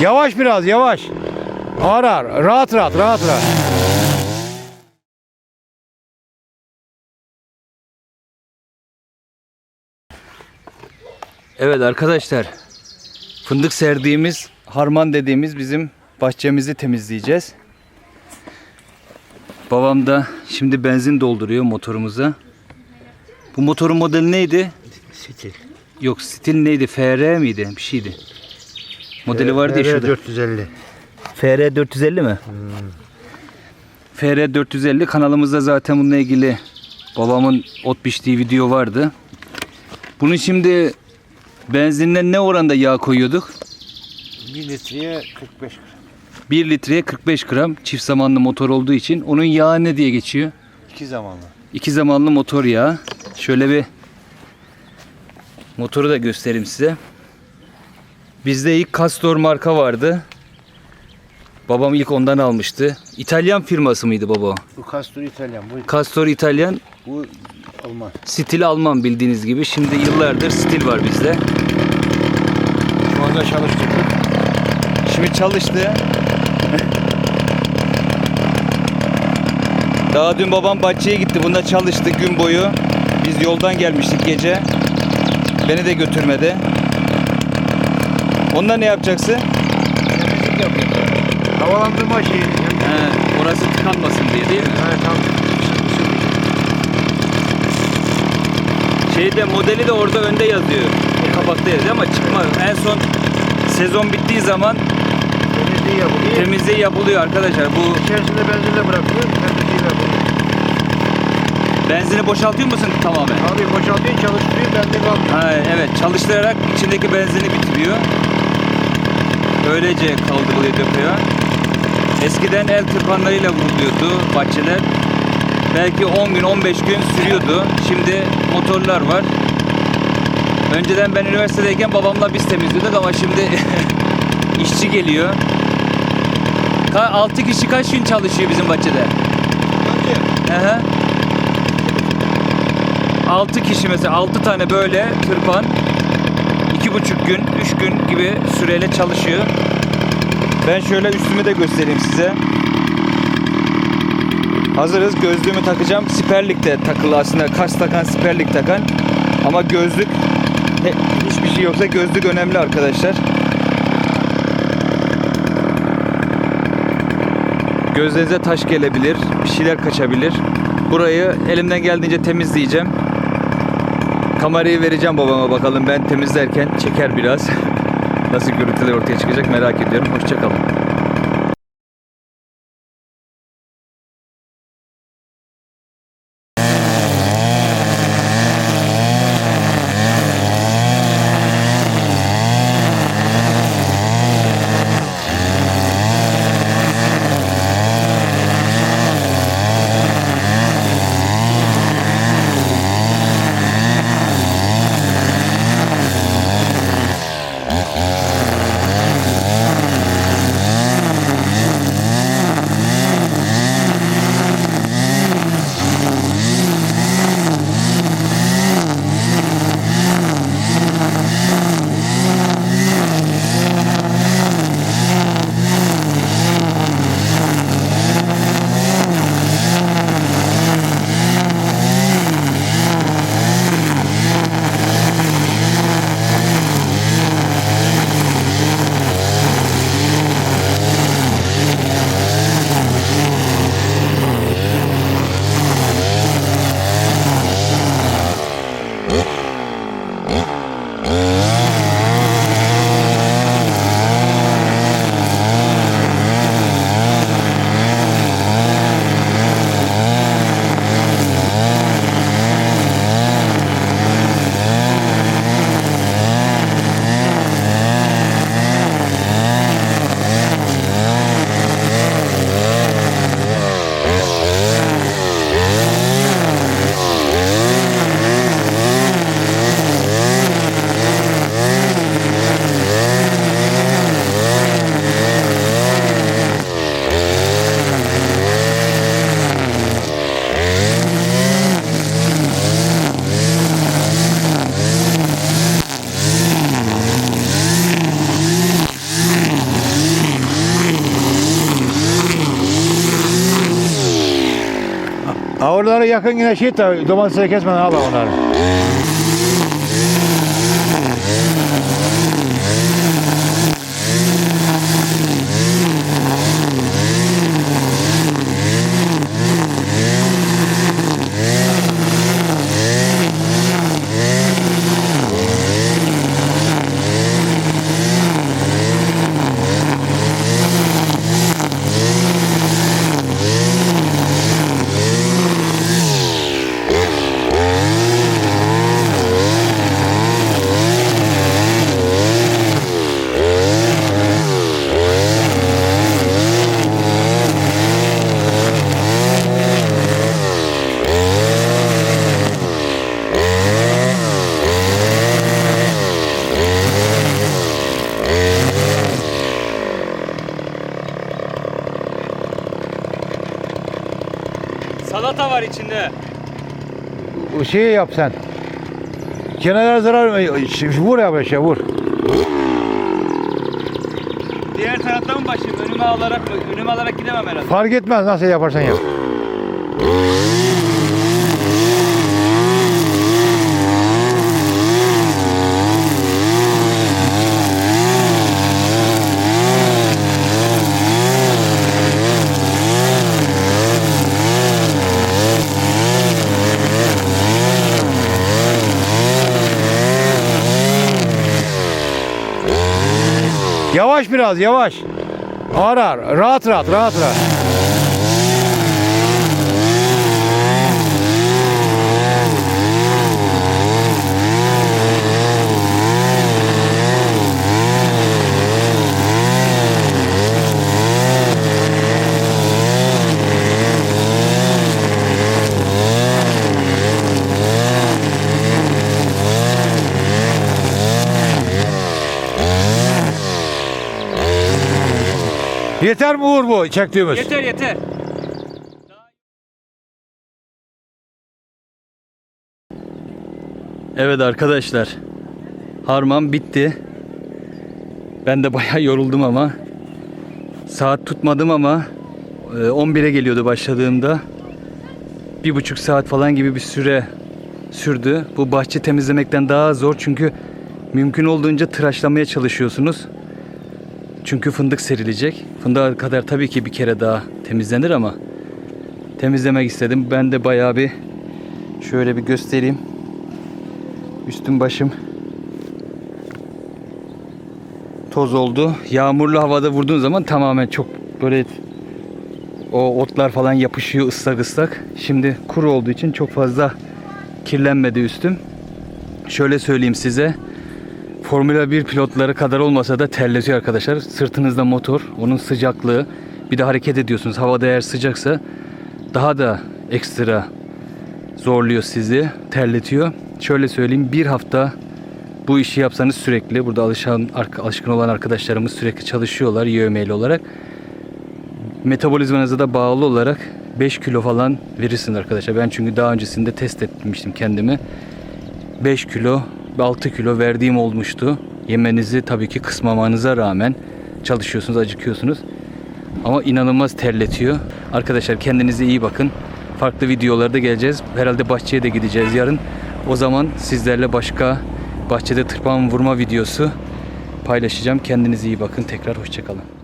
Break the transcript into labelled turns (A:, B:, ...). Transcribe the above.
A: Yavaş biraz yavaş. Ağır ağır. Rahat rahat rahat rahat.
B: Evet arkadaşlar. Fındık serdiğimiz, harman dediğimiz bizim bahçemizi temizleyeceğiz. Babam da şimdi benzin dolduruyor motorumuza. Bu motorun modeli neydi?
A: Stil.
B: Yok stil neydi? FR miydi? Bir şeydi. Modeli vardı ya şurada.
A: 450.
B: FR 450 mi? FR 450 kanalımızda zaten bununla ilgili babamın ot biçtiği video vardı. Bunun şimdi benzinden ne oranda yağ koyuyorduk?
A: 1 litreye 45 gram.
B: 1 litreye 45 gram çift zamanlı motor olduğu için onun yağı ne diye geçiyor?
A: 2 zamanlı.
B: İki zamanlı motor yağı. Şöyle bir motoru da göstereyim size. Bizde ilk Castor marka vardı. Babam ilk ondan almıştı. İtalyan firması mıydı baba?
A: Bu Castor İtalyan. Bu,
B: Castor İtalyan,
A: bu Alman.
B: stil Alman bildiğiniz gibi. Şimdi yıllardır stil var bizde.
A: Şu anda çalıştırdık.
B: Şimdi çalıştı. Daha dün babam bahçeye gitti. Bunda çalıştı gün boyu. Biz yoldan gelmiştik gece. Beni de götürmedi. Onda ne yapacaksın?
A: Temizlik yapıyor. Havalandırma şeyi.
B: He, orası tıkanmasın diye değil mi?
A: Evet tamam.
B: Şeyde modeli de orada önde yazıyor. O kapakta yazıyor ama çıkmaz. En son sezon bittiği zaman
A: Temizliği yapılıyor.
B: temizliği yapılıyor arkadaşlar. Bu
A: İçerisinde benzinle bırakılıyor. Temizliği yapılıyor.
B: benzini boşaltıyor musun tamamen?
A: Abi boşaltıyor çalıştırıyor. Benzin kalmıyor.
B: Ha, evet çalıştırarak içindeki benzini bitiriyor. Böylece kaldırılıyor döküyor. Eskiden el tırpanlarıyla vuruluyordu bahçeler. Belki 10 gün 15 gün sürüyordu. Şimdi motorlar var. Önceden ben üniversitedeyken babamla biz temizliyorduk ama şimdi işçi geliyor. 6 kişi kaç gün çalışıyor bizim bahçede? Hı. 6 kişi mesela 6 tane böyle tırpan 2,5 gün 3 gün gibi süreyle çalışıyor. Ben şöyle üstümü de göstereyim size. Hazırız. Gözlüğümü takacağım. Siperlikte takılı aslında. Kas takan, siperlik takan. Ama gözlük hiçbir şey yoksa gözlük önemli arkadaşlar. Gözlerinize taş gelebilir, bir şeyler kaçabilir. Burayı elimden geldiğince temizleyeceğim. Kamerayı vereceğim babama bakalım ben temizlerken çeker biraz. Nasıl görüntüler ortaya çıkacak merak ediyorum. Hoşçakalın.
A: Avruları yakın yine şey de domatesleri kesmeden al onları.
B: Salata var içinde.
A: O şeyi yap sen. Kenara zarar Şimdi vur ya şey vur.
B: Diğer taraftan mı başlayayım? Önüme alarak mı? Önüme alarak gidemem herhalde.
A: Fark etmez nasıl yaparsan yap. Yavaş biraz yavaş. Ağır ağır. Rahat rahat rahat rahat. Yeter mi Uğur bu çektiğimiz?
B: Yeter yeter. Evet arkadaşlar. Harman bitti. Ben de bayağı yoruldum ama. Saat tutmadım ama e, 11'e geliyordu başladığımda. Bir buçuk saat falan gibi bir süre sürdü. Bu bahçe temizlemekten daha zor çünkü mümkün olduğunca tıraşlamaya çalışıyorsunuz. Çünkü fındık serilecek. Fındığa kadar tabii ki bir kere daha temizlenir ama temizlemek istedim. Ben de bayağı bir şöyle bir göstereyim. Üstüm başım toz oldu. Yağmurlu havada vurduğun zaman tamamen çok böyle o otlar falan yapışıyor ıslak ıslak. Şimdi kuru olduğu için çok fazla kirlenmedi üstüm. Şöyle söyleyeyim size. Formula 1 pilotları kadar olmasa da terletiyor arkadaşlar. Sırtınızda motor, onun sıcaklığı. Bir de hareket ediyorsunuz. Havada eğer sıcaksa daha da ekstra zorluyor sizi, terletiyor. Şöyle söyleyeyim bir hafta bu işi yapsanız sürekli burada alışan alışkın olan arkadaşlarımız sürekli çalışıyorlar yövmeli olarak. Metabolizmanıza da bağlı olarak 5 kilo falan verirsiniz arkadaşlar. Ben çünkü daha öncesinde test etmiştim kendimi. 5 kilo 6 kilo verdiğim olmuştu. Yemenizi tabii ki kısmamanıza rağmen çalışıyorsunuz, acıkıyorsunuz. Ama inanılmaz terletiyor. Arkadaşlar kendinize iyi bakın. Farklı videolarda geleceğiz. Herhalde bahçeye de gideceğiz yarın. O zaman sizlerle başka bahçede tırpan vurma videosu paylaşacağım. Kendinize iyi bakın. Tekrar hoşçakalın.